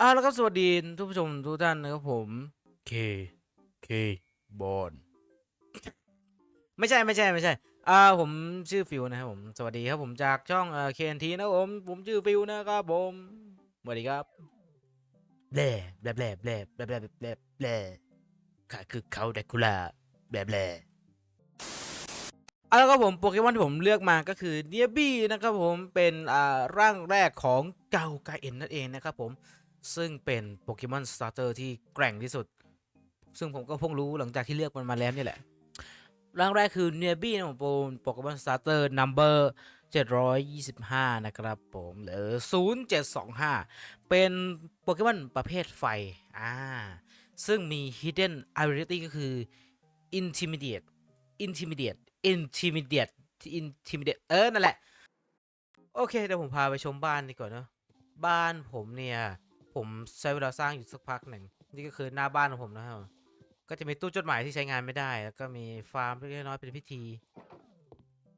อ่าแล้วก็สวัสดีทุกผู้ชมทุกท่านนะครับผมเคเคบอลไม่ใช่ไม่ใช่ไม่ใช่อ่าผมชื่อฟิวนะครับผมสวัสดีครับผมจากช่องเอ่อ KNT นะครับผมผมชื่อฟิวนะครับผมสวัสดีครับแบลแบลแบลแบลแบลแบลแบลแบลข้าคือเขาแดกคูล่าแบลแบลเอาแล้วก็ผมโปเกมอนที่ผมเลือกมาก็คือเนียบี้นะครับผมเป็นอ่าร่างแรกของเกาไกเอ็นนั่นเองนะครับผม ซึ่งเป็นโปเกมอนสตาร์เตอร์ที่แกร่งที่สุด ซึ่งผมก็เพิ่งรู้หลังจากที่เลือกมันมาแล้วนี่แหละร่างแรกคือเนียบี้ของผมโปเกมอนสตาร์เตอร์นัมเบอร์725 นะครับผมหรือ 0725 เป็นโปเกมอนประเภทไฟ อ่า ซึ่งมี hidden ability ก็คือ intimidate intimidate intimidate intimidate เออ นั่นแหละ โอเค เดี๋ยวผมพาไปชมบ้านดีกว่าเนอะบ้านผมเนี่ย ผมใช้เวลาสร้างอยู่สักพักหนึ่ง นี่ก็คือหน้าบ้านของผมนะครับ ก็จะมีตู้จดหมายที่ใช้งานไม่ได้ แล้วก็มีฟาร์มเล็กๆน้อยๆเป็นพิธี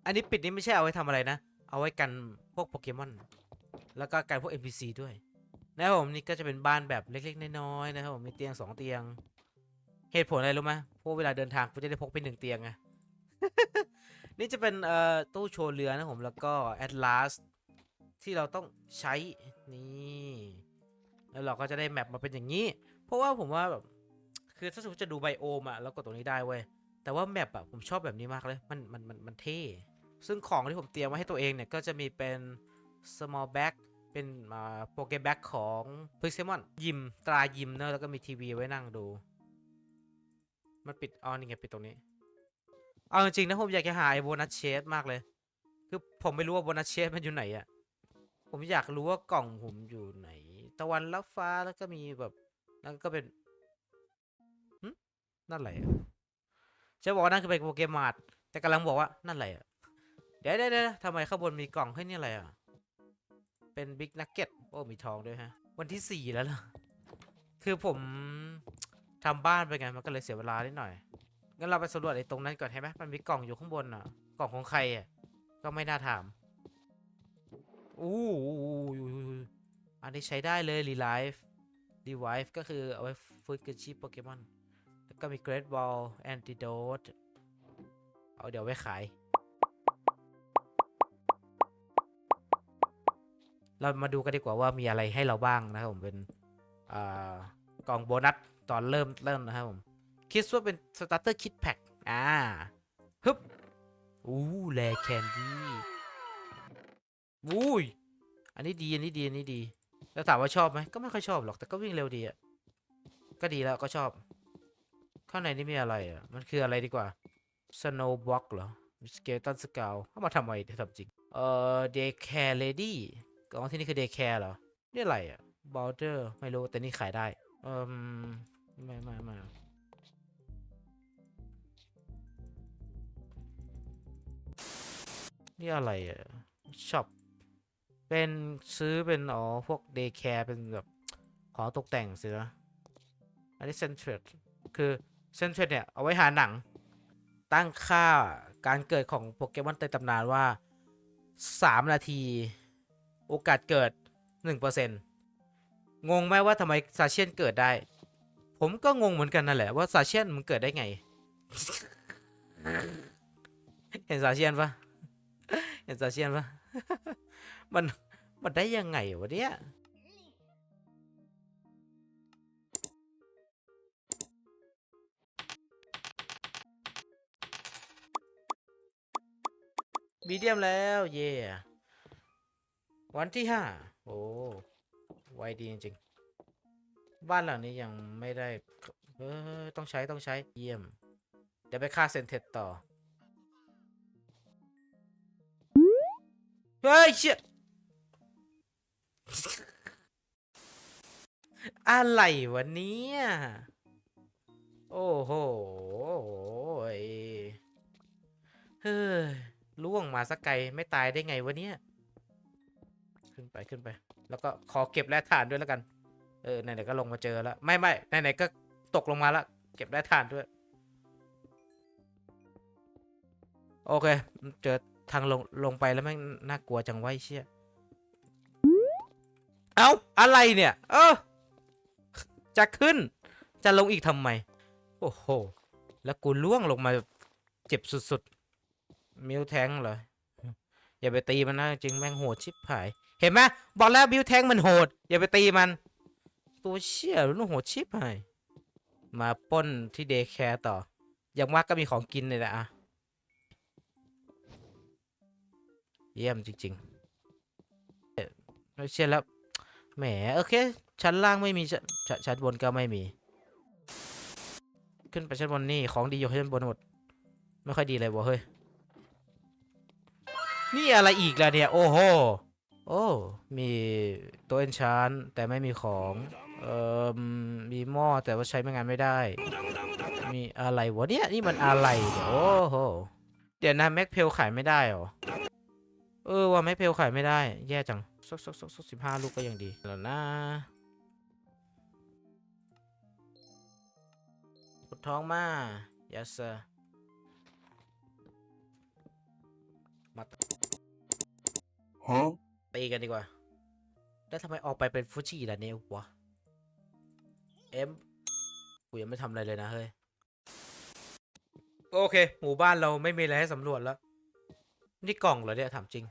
อันนี้ปิดนี่ไม่ใช่เอาไว้ทำอะไรนะ เอาไว้กันพวกโปเกมอน แล้วก็กันพวก NPC ด้วยนะครับผมนี่ก็จะเป็นบ้านแบบเล็กๆน้อยๆนะครับผมมีเตียงสองเตียง เหตุผลอะไรรู้ไหมพราะเวลาเดินทางกูจะได้พกไปหนึ่งเตียงไงนี่จะเป็นเอ่อตู้โชว์เรือนะผมแล้วก็แอดลาสที่เราต้องใช้นี่ แล้วเราก็จะได้แมปมาเป็นอย่างนี้ เพราะว่าผมว่าแบบคือถ้าสมมติจะดูไบโอมอะแล้วกดตรงนี้ได้เว้ยแต่ว่าแมปอะผมชอบแบบนี้มากเลยมันมันมันมันเท่ซึ่งของที่ผมเตรียมไว้ให้ตัวเองเนี่ยก็จะมีเป็น small bag เป็นโปเกแบ็กของพิกเซมอนยิมตรายิมเนอะแล้วก็มีทีวีไว้นั่งดู มันปิดอ๋อนี่ไงปิดตรงนี้ เอาจริงๆนะผมอยากจะหาไอโบนัสเชสมากเลย คือผมไม่รู้ว่าโบนัสเชสมันอยู่ไหนอะผมอยากรู้ว่ากล่องผมอยู่ไหน ตะวันรับฟ้าแล้วก็มีแบบนั่นก็เป็นนั่นอะไรอะจะบอกว่านั่นคือเป็นโปเกมอนแต่กำลังบอกว่านั่นอะไรอะเดี๋ยวเดี๋ยวเดี๋ยวทำไมข้างบนมีกล่องให้นี่อะไรอะ เป็นบิ๊กนักเก็ตโอ้มีทองด้วยฮะ วันที่สี่แล้วเหรอคือผมทำบ้านไปไงมันก็เลยเสียเวลานิดหน่อย งั้นเราไปสำรวจไอ้ตรงนั้นก่อนใช่ไหมมันมีกล่องอยู่ข้างบนอะ กล่องของใครอะ ก็ไม่น่าถาม อู้ อันนี้ใช้ได้เลย Relive Revive ก็คือเอาไว้ฟื้นคืนชีพโปเกมอน แล้วก็มี Great Ball Antidote เอาเดี๋ยวไว้ขาย เรามาดูกันดีกว่าว่ามีอะไรให้เราบ้างนะครับผมเป็นกล่องโบนัสตอนเริ่มเริ่มนะครับผม คิดว่าเป็นสตาร์เตอร์คิดแพ็กอ่าฮึบอู้แลแคนดี้อุ้ย อันนี้ดี อันนี้ดี อันนี้ดี แล้วถามว่าชอบไหมก็ไม่ค่อยชอบหรอกแต่ก็วิ่งเร็วดีอะก็ดีแล้วก็ชอบ ข้างในนี่มีอะไรอะ มันคืออะไรดีกว่า Snow Block เหรอ Skeleton Skull เข้ามาทำไมเดี๋ยวทำจริง เอ่อ Daycare Lady ก่องที่นี่คือ Daycare เหรอ นี่อะไรอะ Border ไม่รู้แต่นี่ขายได้ เอ่มไม่ไม่ไม่นี่อะไรอะช็อป เป็นซื้อเป็นอ๋อพวกเดย์แคร์เป็นแบบของตกแต่งเสือ อันนี้เซนเทรดคือเซนเทรดเนี่ย เอาไว้หาหนัง ตั้งค่าการเกิดของโปเกมอนในตำนานว่า 3 นาที โอกาสเกิด 1%งงไหมว่าทำไมซาเชียนเกิดได้ ผมก็งงเหมือนกันนั่นแหละว่าซาเชียนมันเกิดได้ไง เห็นซาเชียนปะเห็นซาเชียนปะ มันมันได้ยังไงวะเนี่ยมีเดียมแล้ว เย่วันที่ห้าโอ้ไวดีจริงๆบ้านหลังนี้ยังไม่ได้เออต้องใช้ต้องใช้เยี่ยม เดี๋ยวไปฆ่าเซนเทตต่อ เฮ้ยเชี่ย อะไรวะเนี่ยโอ้โหเฮ้ยล่วงมาสักไกลไม่ตายได้ไงวะเนี่ยขึ้นไปขึ้นไป แล้วก็ขอเก็บแร่ถ่านด้วยแล้วกัน เออไหนๆก็ลงมาเจอแล้ว ไม่ไม่ไหนๆก็ตกลงมาแล้วเก็บแร่ถ่านด้วย โอเค เจอทางลงลงไปแล้วแม่งน่ากลัวจังไว้เชี่ย เอ้าอะไรเนี่ย เออ จะขึ้น จะลงอีกทำไม โอ้โห แล้วกูล่วงลงมาเจ็บสุดๆ มิวแทงเหรอ อย่าไปตีมันนะจริงแม่งโหดชิบหาย เห็นไหมบอกแล้วมิวแทงมันโหด อย่าไปตีมัน ตัวเชี่ยมันโหดชิบหาย มาป้นที่เดย์แคร์ต่อ อย่างมากก็มีของกินเลยนะอะเยี่ยมจริงๆเอ่อไม่เชื่อแล้ว แหมโอเค ชั้นล่างไม่มีชชชั้นบนก็ไม่มี ขึ้นไปชั้นบนนี่ของดีอยู่ชั้นบนหมด ไม่ค่อยดีเลยวะเฮ้ย นี่อะไรอีกล่ะเนี่ย โอ้โห โอ้ มีตัวเอนชานแต่ไม่มีของ เอ่อ มีหม้อแต่ว่าใช้ไม่งานไม่ได้ มีอะไรวะเนี่ย นี่มันอะไรเนี่ยโอ้โห เดี๋ยวนะแม็กเพลขายไม่ได้เหรอ เออว่าแม็กเพลขายไม่ได้ แย่จัง สักสักสักสักสิบห้าลูกก็ยังดีแล้วนะปวดท้องมา yes sir มา Huh? ตีกันดีกว่า แล้วทำไมออกไปเป็นฟูจิล่ะเนี่ยวะ เอ็ม กูยังไม่ทำอะไรเลยนะเฮ้ย โอเค หมู่บ้านเราไม่มีอะไรให้สำรวจแล้ว นี่กล่องเหรอเนี่ย ถามจริง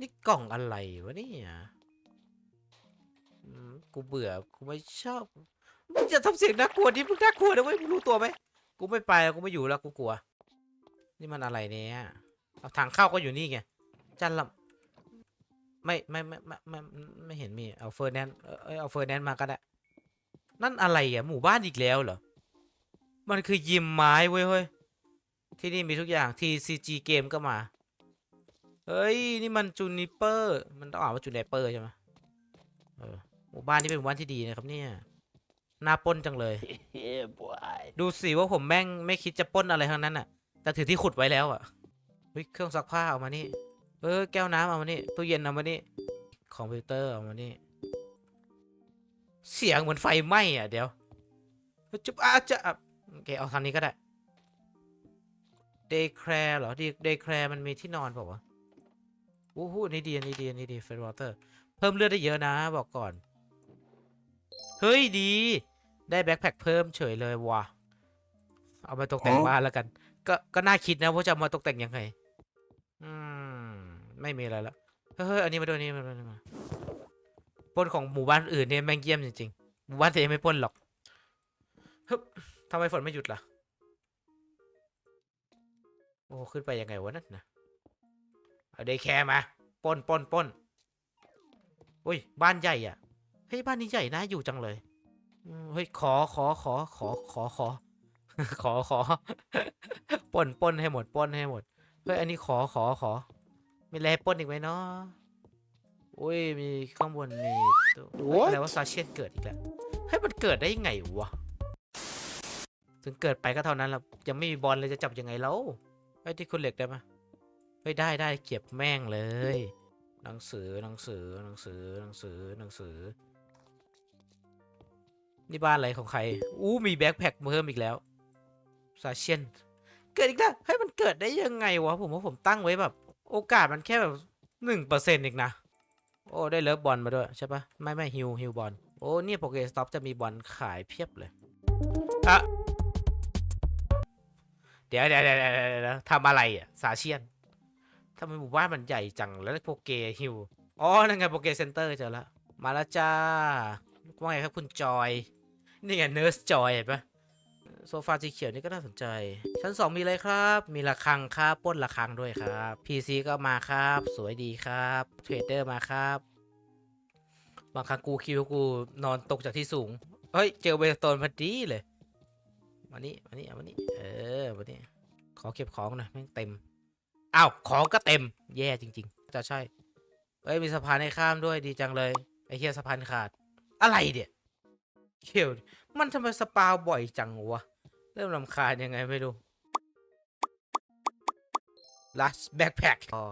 นี่กล่องอะไรวะเนี่ยอืมกูเบื่อ กูไม่ชอบ มึงจะทำเสียงน่ากลัวดิมึงน่ากลัวนะเว้ยมึงรู้ตัวไหม กูไม่ไปแล้วกูไม่อยู่แล้วกูกลัว นี่มันอะไรเนี่ย เอาทางเข้าก็อยู่นี่ไง จันลำไม่ไม่ไม่ไม่ไม่ไม่ไม่เห็นมี เอาเฟอร์แนนเอ้ยเอาเฟอร์แนนมาก็ได้ นั่นอะไรอะ หมู่บ้านอีกแล้วเหรอ มันคือยิมไม้เว้ยเฮ้ย ที่นี่มีทุกอย่าง TCG เกมก็มา เฮ้ย นี่มันจูนิเปอร์ มันต้องอ่านว่าจูนิเปอร์ใช่ไหมเออหมู่บ้านนี้เป็นหมู่บ้านที่ดีนะครับเนี่ยน่าปล้นจังเลย Yeah, boy. ดูสิว่าผมแม่งไม่คิดจะปล้นอะไรทั้งนั้นอะ แต่ถือที่ขุดไว้แล้วอะเฮ้ยเครื่องซักผ้าเอามานี่ เออแก้วน้ำเอามานี่ตู้เย็นเอามานี่คอมพิวเตอร์เอามานี่ เสียงเหมือนไฟไหม้อะเดี๋ยวเฮ้ยจุ๊บอาจะอะโอเคเอาทางนี้ก็ได้เดย์แคร์เหรอเดย์แคร์มันมีที่นอนเปล่าวะ อู้หูนี่ดีนนี่ดีนนี่ดีเฟรวอเตอร์ เพิ่มเลือดได้เยอะนะ บอกก่อน เฮ้ยดี ได้แบ็คแพ็คเพิ่มเฉยเลยว่ะ เอามาตกแต่งบ้านแล้วกัน ก็ก็น่าคิดนะว่าจะมาตกแต่งยังไง อืม ไม่มีอะไรแล้วเฮ้ยอันนี้มาด้วยนี่มาด้วยอันนี่มาปล้นของหมู่บ้านอื่นเนี่ยแม่งเยี่ยมจริงๆหมู่บ้านตัวเองไม่ปล้นหรอกฮึบทำไมฝนไม่หยุดล่ะ โอ้ ขึ้นไปยังไงวะนั่นนะ เอาเดย์แคร์มาปล้นปล้นปล้นอุ้ยบ้านใหญ่อะเฮ้ยบ้านนี้ใหญ่น่าอยู่จังเลยอืมเฮ้ยขอขอขอขอขอขอขอขอปล้นปล้นให้หมดปล้นให้หมดเฮ้ยอันนี้ขอขอขอมีอะไรให้ปล้นอีกไหมเนาะอุ้ยมีข้างบนมีตัวเฮ้ย What? อะไรว่าซาเชียนเกิดอีกแล้วเฮ้ยมันเกิดได้ยังไงวะถึงเกิดไปก็เท่านั้นแล้วยังไม่มีบอลเลยจะจับยังไงแล้วไอ้ยที่คุณเหล็กได้ปะเฮ้ยได้ได้เก็บแม่งเลย หนังสือหนังสือหนังสือหนังสือหนังสือ นี่บ้านอะไรของใคร อู้มีแบ็คแพ็คเพิ่มอีกแล้วซาเชียน เกิดอีกแล้วเฮ้ยมันเกิดได้ยังไงวะผมว่าผมตั้งไว้แบบ โอกาสมันแค่แบบหนึ่งเปอร์เซ็นต์เองนะ โอ้ได้เลิฟบอลมาด้วยใช่ปะไม่ไม่ฮิวฮิวบอลโอ้เนี่ยโปเกสต็อปจะมีบอลขายเพียบเลยอะเดี๋ยวเดี๋ยวเดี๋ยวเดี๋ยวทำอะไรอะซาเชียน ทำไมหมู่บ้านมันใหญ่จังแล้วโปเกฮิวอ๋อนั่นไงโปเกเซ็นเตอร์เจอแล้วมาแล้วจ้าว่าไงครับคุณจอย นี่ไงเนิร์สจอยเห็นปะโซฟาสีเขียวนี่ก็น่าสนใจ ชั้นสองมีอะไรครับ มีระฆังครับป้นระฆังด้วยครับ PC ก็มาครับ สวยดีครับเทรดเดอร์มาครับ บางครั้งกูคิวกูนอนตกจากที่สูง เฮ้ย เจอเวสโตนพอดีเลยมานี่มานี่เอามานี่เออมานี่ขอเก็บของหน่อยแม่งเต็ม อ้าวของก็เต็ม แย่จริง ๆ จะใช่ เอ้ยมีสะพานให้ข้ามด้วยดีจังเลย ไอ้เฮียสะพานขาด อะไรเนี่ยเขียวมันทำไมสปาวบ่อยจังวะ เริ่มลำคาญยังไงไม่รู้ last backpack อ๋อ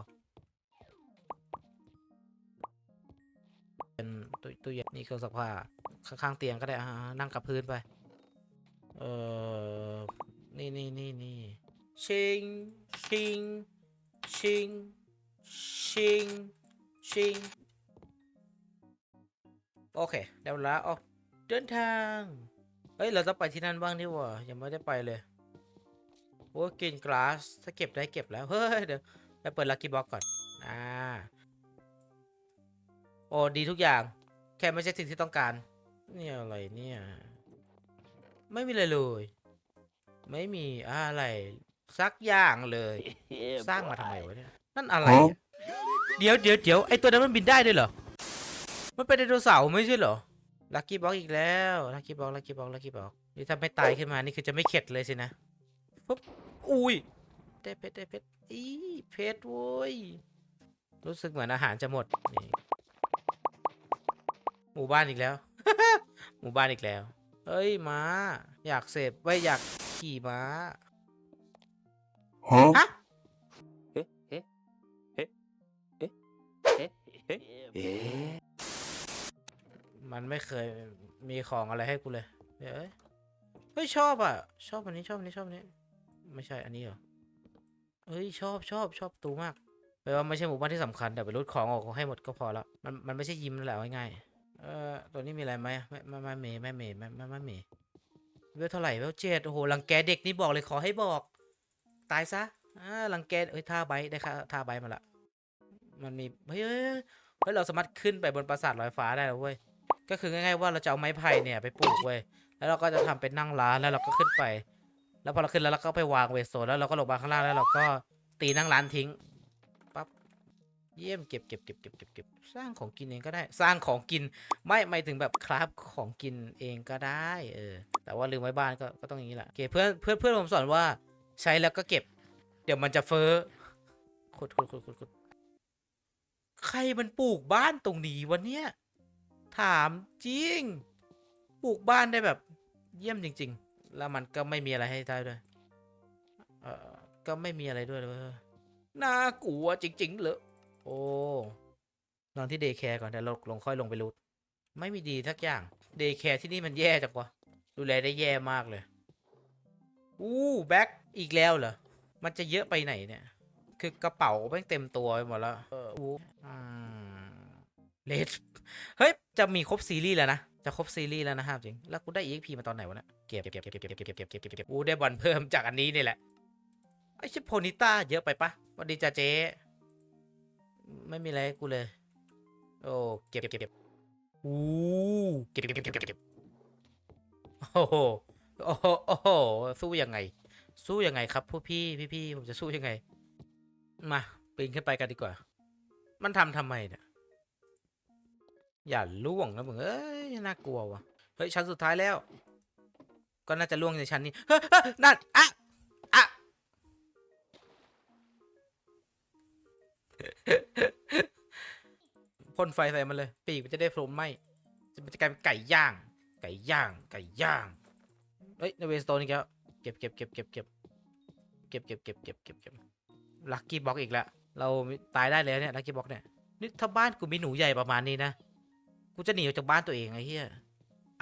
เป็นตู้ตู้เย็นนี่เครื่องซักผ้าข้างๆเตียงก็ได้อ่านั่งกับพื้นไป เออนี่นี่นี่นี่ชิงชิง ชิง ชิง ชิง โอเคได้เวลาอ๋อเดินทาง เฮ้ย เราต้องไปที่นั่นบ้างนี่ว่ายังไม่ได้ไปเลยโอ้กินกลาส ถ้าเก็บได้เก็บแล้ว เฮ้ย เดี๋ยวไปเปิดลักกี้บ็อกก่อน อ่า โอ้ดีทุกอย่าง แค่ไม่ใช่สิ่งที่ต้องการ เนี่ยอะไรเนี่ย ไม่มีเลยเลย ไม่มีอะไร สักอย่างเลย Yeah, สร้างมาทำไม boy. วะเนี่ย นั่นอะไรอะเดี๋ยวเดี๋ยวเดี๋ยวไอตัวนั้นมันบินได้ด้วยเหรอ มันเป็นไดโนเสาร์ไม่ใช่เหรอ ลักกี้บ็อกอีกแล้ว ลักกี้บ็อกลักกี้บ็อกลักกี้บ็อกนี่ถ้าไม่ตายขึ้นมา นี่คือจะไม่เข็ดเลยสินะปุ๊บอุ้ย ได้เพชรได้เพชรอีเพชรโว้ย รู้สึกเหมือนอาหารจะหมดนี่หมู่บ้านอีกแล้ว หมู่บ้านอีกแล้วเฮ้ยม้า อยากเสพไว้ยอยากขี่ม้า Huh? ฮะ Yeah, มันไม่เคยมีของอะไรให้กูเลย เดี๋ยวเอ้ยเฮ้ยชอบอะ ชอบอันนี้ชอบอันนี้ชอบอันนี้ ไม่ใช่อันนี้เหรอเฮ้ยชอบชอบชอบตูมากแปลว่าไม่ใช่หมู่บ้านที่สำคัญแต่ไปรูดของออกให้หมดก็พอแล้วมันมันไม่ใช่ยิมนั่นแหละเอาง่ายๆเออตัวนี้มีอะไรไหมไม่ไม่ไม่เมย์ไม่เมย์ไม่ไม่ไม่เมย์เวลเท่าไหร่เวลเจ็ดโอ้โหรังแกเด็กนี่บอกเลยขอให้บอก ตายซะอ่ารังแกเอ้ยท่าใบได้ค่ะท่าใบมาละ มันมีเฮ้ยเฮ้ยเราสามารถขึ้นไปบนปราสาทลอยฟ้าได้แล้วเว้ย ก็คือง่ายๆว่าเราจะเอาไม้ไผ่เนี่ยไปปลูกเว้ย แล้วเราก็จะทำเป็นนั่งร้านแล้วเราก็ขึ้นไป แล้วพอเราขึ้นแล้วเราก็ไปวางเวทโซนแล้วเราก็ลงมาข้างล่างแล้วเราก็ตีนั่งร้านทิ้งปั๊บเยี่ยมเก็บเก็บเก็บเก็บเก็บเก็บสร้างของกินเองก็ได้สร้างของกินไม่ไม่ถึงแบบคราฟของกินเองก็ได้เออแต่ว่าลืมไว้บ้านก็ก็ต้องอย่างนี้แหละโอเคเพื่อนเพื่อนเพื่อนผมสอนว่า ใช้แล้วก็เก็บ เดี๋ยวมันจะเฟ้อขุดขุดขุดขุดขุดใครมันปลูกบ้านตรงนี้วะเนี่ยถามจริง ปลูกบ้านได้แบบ เยี่ยมจริง ๆ แล้วมันก็ไม่มีอะไรให้ได้ด้วย เออก็ไม่มีอะไรด้วยเลยเว้ยน่ากลัวจริง ๆ เลยโอ้นอนที่เดย์แคร์ก่อนเดี๋ยวเราลงค่อยลงไปรูทไม่มีดีทักอย่าง เดย์แคร์ที่นี่มันแย่จังวะดูแลได้แย่มากเลย อู้แบ็คอีกแล้วเหรอ มันจะเยอะไปไหนเนี่ย คือกระเป๋าแม่งเต็มตัวไปหมดแล้วอู้เลดเฮ้ย จะมีครบซีรีส์แล้วนะ จะครบซีรีส์แล้วนะครับจริง แล้วกูได้ EXP มาตอนไหนวะเนี่ย เก็บเก็บเก็บเก็บเก็บเก็บเก็บเก็บเก็บเก็บเก็บกูได้บอลเพิ่มจากอันนี้นี่แหละ ไอชิโพนิต้าเยอะไปปะวัสดีจ้าเจ๊ ไม่มีอะไรกูเลย โอ้ เก็บเก็บเก็บอู้เก็บเก็บเก็บเก็บเก็บเก็บโอ้ โอ้โหโอ้โหสู้ยังไง สู้ยังไงครับพวกพี่พี่พี่ผมจะสู้ยังไง มาปีนขึ้นไปกันดีกว่า มันทำทำไมเนี่ยอย่าล่วงนะมึงเอ้ยน่ากลัววะเฮ้ยชั้นสุดท้ายแล้ว ก็น่าจะล่วงในชั้นนี้เฮ้ยนั่นอะอะพ่นไฟใส่มันเลย ปีกมันจะได้โผล่ไหมมันจะกลายเป็นไก่ย่าง ไก่ย่าง ไก่ย่าง เฮ้ยในเวสโตนอีกแล้วเก็บเก็บเก็บเก็บเก็บเก็บเก็บเก็บเก็บเก็บเก็บลักกี้บ็อกอีกแล้วเราตายได้แล้วเนี่ยลักกี้บ็อกเนี่ยนี่ถ้าบ้านกูมีหนูใหญ่ประมาณนี้นะกูจะหนีออกจากบ้านตัวเองไอ้เหี้ย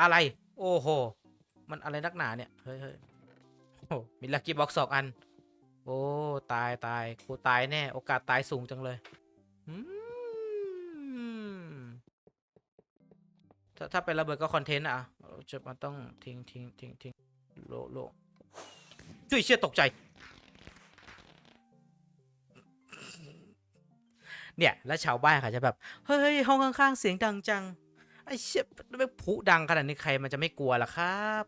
อะไร โอ้โห มันอะไรนักหนาเนี่ยเฮ้ยเฮ้ยโอ้มีลักกี้บ็อกสองอัน โอ้ตายตายกูตายแน่ โอกาสตายสูงจังเลยอืมถ้าถ้าเป็นระเบิดก็คอนเทนต์อะจะมันต้องทิ้งทิ้งทิ้งทิ้ง โลโลจุ้ยเชี่ยตกใจ เนี่ย แล้วชาวบ้านเขาจะแบบ เฮ้ย ห้องข้างๆ เสียงดังจัง ไอ้เชี่ยไม่ผุดังขนาดนี้ใครมันจะไม่กลัวล่ะครับ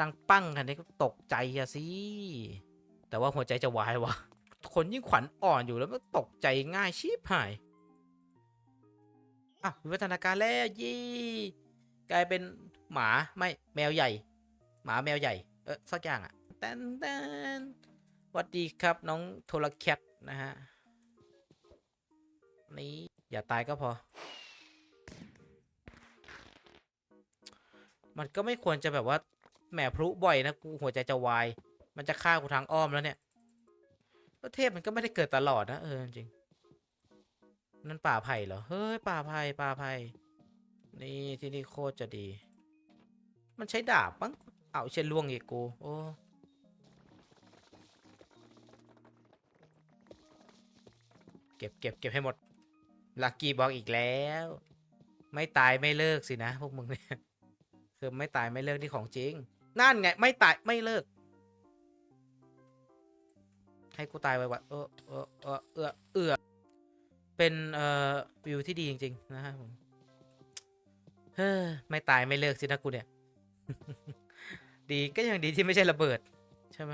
ดังปั้งขนาดนี้ตกใจอะสิ แต่ว่าหัวใจจะวายวะคนยิ่งขวัญอ่อนอยู่แล้วมันตกใจง่ายชิบหายอะวิวัฒนาการแล้วยี่กลายเป็นหมาไม่แมวใหญ่ หมาแมวใหญ่ เออสักอย่างอะแตนแตนสวัสดีครับน้องโทรแคทนะฮะ นี่ อย่าตายก็พอ มันก็ไม่ควรจะแบบว่าแหมพลุบ่อยนะกูหัวใจจะวาย มันจะฆ่ากูทางอ้อมแล้วเนี่ยแล้วเทพมันก็ไม่ได้เกิดตลอดนะเออจริง นั่นป่าไผ่เหรอ เฮ้ยป่าไผ่ป่าไผ่นี่ที่นี่โคตรจะดี มันใช้ดาบมั้ง เอาเช่นล่วงอีกกู โอ้เก็บเก็บเก็บให้หมด ลักกี้บอกอีกแล้ว ไม่ตายไม่เลิกสินะ พวกมึงเนี่ย คือไม่ตายไม่เลิกที่ของจริง นั่นไง ไม่ตายไม่เลิก ให้กูตายไวๆเออเออเออเออเออเป็นเอ่อวิวที่ดีจริง ๆ นะฮะผมเฮ้อไม่ตายไม่เลิกสินะกูเนี่ย ดีก็ยังดีที่ไม่ใช่ระเบิด ใช่ไหม